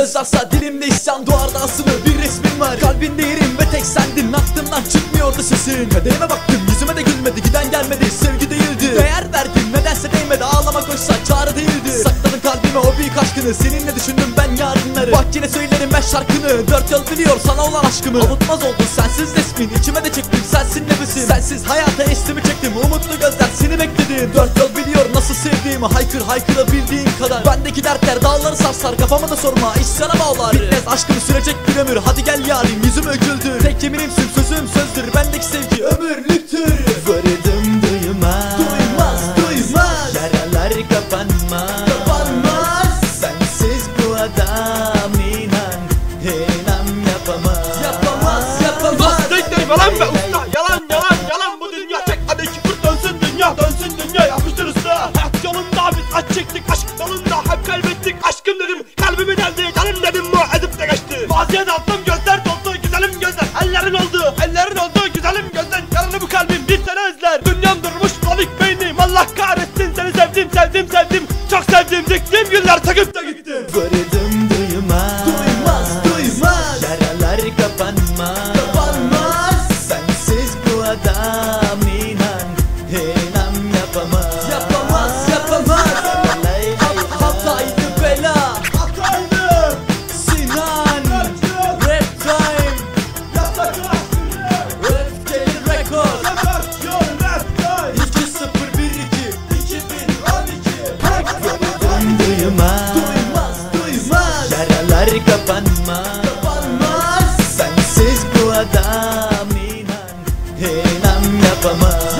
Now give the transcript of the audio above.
Sözlersa dilimde isyan duvarda asılı bir resmin var. Kalbinde yerim ve tek sendin. Aklımdan çıkmıyordu sesin. Kaderime baktım yüzüme de gülmedi. Giden gelmedi sevgi değildi. Değer verdim nedense değmedi. Ağlamak hoşsa çağrı değildi. Sakladın kalbime o büyük aşkını. Seninle düşündüm ben yarınları. Bak yine söylerim ben şarkını. Dört yıl biliyor sana olan aşkımı. Unutmaz oldun sensiz resmin. İçime de çektim sensin nefesim. Sensiz hayata esnimi çektim. Umutlu gözler seni bekledim Dört yıl biliyor nasıl sevdiğimi. Haykır haykırabildiğin kadar. Bendeki dertler dağları sarsar Kafama da sorma işsana bağlar. Bitmez aşkım sürecek bir ömür. Hadi gel yarim yüzümü güldür Tek yeminimsin sözüm sözdür. Bendeki sevgi ömürlüktür. Vardım duymaz. Duymaz, duymaz. Yaralar kapanmaz. Kapanmaz. Sensiz bu adam inan İnan yapamaz. Yapamaz yapamaz. Siktir falan be usta. Yalan yalan yalan bu dünya. Tek hadi iki dönsün dünya Dönsün dünya. Yapıştır usta. Hayat yolunda biz aç çektik Aşk yolunda hep kaybettik Aşkım Vardım duymaz Duymaz duymaz. Yaralar kapanmaz Kapanmaz. Sensiz bu adam inan İnan yapamaz